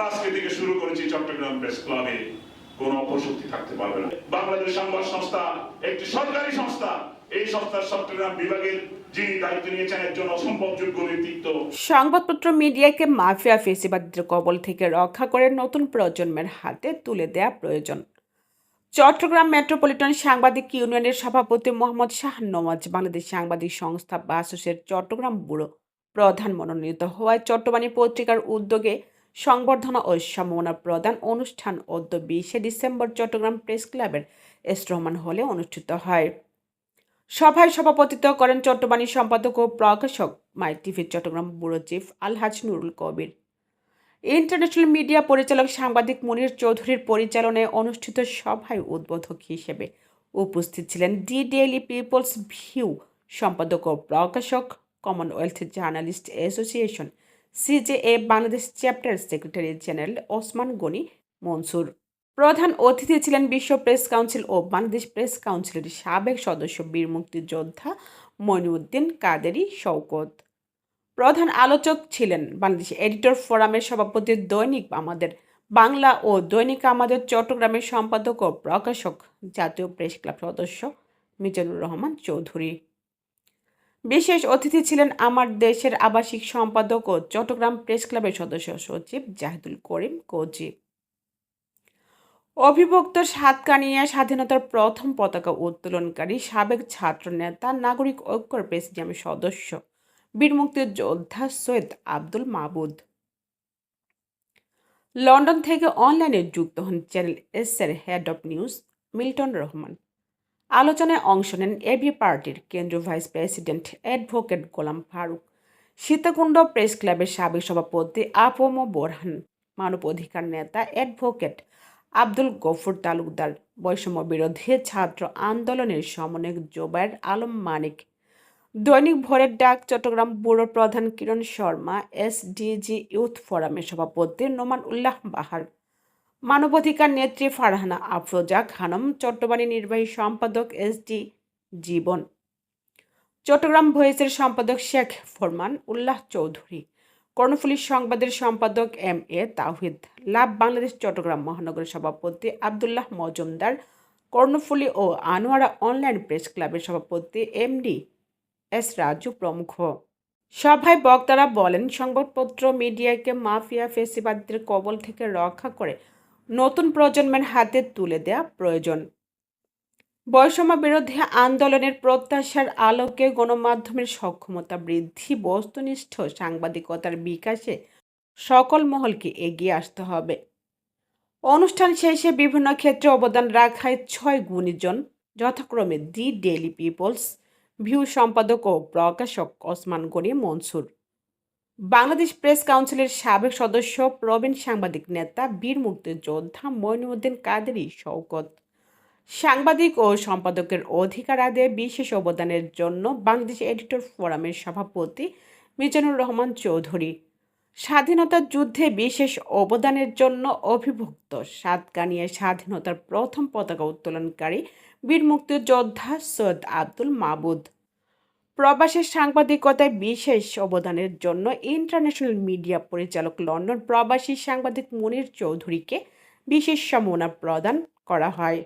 আমরা আজকে থেকে শুরু করেছি চট্টগ্রাম প্রেস ক্লাবে। কোনো অপশক্তি থাকতে পারবে না। বাংলাদেশ সংবাদ সংস্থা একটি সরকারি সংস্থা। এই সংস্থার চট্টগ্রাম বিভাগের সংবাদপত্র মিডিয়াকে মাফিয়া ফেসিবাদের কবল থেকে রক্ষা করে নতুন প্রজন্মের হাতে তুলে দেয়া প্রয়োজন। চট্টগ্রাম মেট্রোপলিটন সাংবাদিক ইউনিয়নের সভাপতি মোহাম্মদ শাহ নওয়াজ বাংলাদেশ সাংবাদিক সংস্থা বাসুসের চট্টগ্রাম ব্যুরো প্রধান মনোনীত হওয়ায় চট্টবাণী পত্রিকার উদ্যোগে সংবর্ধনা ও সম্মাননা প্রদান অনুষ্ঠান অদ্য বিশে ডিসেম্বর চট্টগ্রাম প্রেস ক্লাবের এস রহমান হলে অনুষ্ঠিত হয়। সভায় সভাপতিত্ব করেন চট্টবাণী সম্পাদক ও প্রকাশক মাই টিভির Chattogram bureau chief Alhaj Nurul Kabir. International media পরিচালক সাংবাদিক মনির চৌধুরীর পরিচালনায় অনুষ্ঠিত সভায় উদ্বোধক হিসেবে উপস্থিত ছিলেন ডি ডেইলি পিপলস ভিউ সম্পাদক ও প্রকাশক, Commonwealth Journalist Association CJA Bangladesh chapter secretary general Osman Gani Mansur. প্রধান অতিথি ছিলেন বিশ্ব প্রেস কাউন্সিল ও বাংলাদেশ প্রেস কাউন্সিলের সাবেক সদস্য বীর মুক্তিযোদ্ধা মইনুদ্দিন কাদেরি শওকত। প্রধান আলোচক ছিলেন বাংলাদেশ এডিটর ফোরামের সভাপতি দৈনিক আমাদের, বাংলা ও দৈনিক আমাদের চট্টগ্রামের সম্পাদক ও প্রকাশক জাতীয় প্রেস ক্লাব সদস্য মিজানুর রহমান চৌধুরী। বিশেষ অতিথি ছিলেন আমার দেশের আবাসিক সম্পাদক ও চট্টগ্রাম প্রেস ক্লাবের সদস্য সচিব জাহিদুল করিম কোজি। অভিভুক্ত সাতকানিয়া স্বাধীনতার প্রথম পতাকা উত্তোলনকারী সাবেক ছাত্র নেতা নাগরিক ঐক্যর প্রেসিডিয়ামের সদস্য, বীর মুক্তিযোদ্ধা সৈয়দ আব্দুল মাহবুদ লন্ডন থেকে অনলাইনে যুক্ত হন চ্যানেল এস এর head of news Milton Rahman. আলোচনায় অংশ নেন এবি পার্টির কেন্দ্রীয় vice president advocate Golam Faruk. Sitakunda press ক্লাবের সাবেক সভাপতি আপম বোরহান, মানব অধিকার নেতা অ্যাডভোকেট আব্দুল গফুর তালুকদার, বৈষম্য বিরোধী ছাত্র আন্দোলনের সমন্বয়ক জোবায়ের আলম মানিক, দৈনিক ভোরের ডাক চট্টগ্রাম ব্যুরো প্রধান কিরণ শর্মা, এসডিজি ইউথ ফোরামের সভাপতি নোমান উল্লাহ বাহার মানবাধিকার নেত্রী ফারহানা আফরোজা খানম চট্টবাণী নির্বাহী সম্পাদক এসডি জীবন। চট্টগ্রাম ভয়েসের সম্পাদক শেখ ফরমান, উল্লাহ চৌধুরী। কর্ণফুলী সংবাদের সম্পাদক M A Tahid love Bangladesh Chattogram মহানগরের সভাপতি আবদুল্লাহ মজুমদার। কর্ণফুলী ও আনোয়ারা অনলাইন প্রেস ক্লাবের সভাপতি এমডি এস রাজু প্রমুখ। সভায় বক্তারা বলেন, সংবাদপত্র মিডিয়াকে মাফিয়া ফেসিবাদদের কবল থেকে রক্ষা করে নতুন প্রজন্মের হাতে তুলে দেয়া প্রয়োজন। বৈষম্য বিরোধী আন্দোলনের প্রত্যাশার আলোকে গণমাধ্যমের সক্ষমতা বৃদ্ধি, বস্তুনিষ্ঠ সাংবাদিকতার বিকাশে সকল মহলকে এগিয়ে আসতে হবে। অনুষ্ঠান শেষে বিভিন্ন ক্ষেত্রে অবদান রাখায় ছয় গুণীজন, যথাক্রমে দি ডেইলি পিপলস, ভিউ সম্পাদক ও প্রকাশক ওসমান গনি মনসুর। বাংলাদেশ প্রেস কাউন্সিলের সাবেক সদস্য প্রবীণ সাংবাদিক নেতা, বীর মুক্তিযোদ্ধা মইনুদ্দিন কাদেরি শওকত। সাংবাদিক ও সম্পাদকের অধিকার আদে বিশেষ অবদানের জন্য বাংলাদেশ এডিটর ফোরামের সভাপতি মিজানুর রহমান চৌধুরী। স্বাধীনতা যুদ্ধে বিশেষ অবদানের জন্য অভিভুক্ত সাতকানিয়া স্বাধীনতার প্রথম পতাকা উত্তোলনকারী বীর মুক্তিযোদ্ধা সৈয়দ আব্দুল মাবুদ। প্রবাসের সাংবাদিকতায় বিশেষ অবদানের জন্য ইন্টারন্যাশনাল মিডিয়া পরিচালক লন্ডন প্রবাসী সাংবাদিক মনির চৌধুরীকে বিশেষ সম্মাননা প্রদান করা হয়।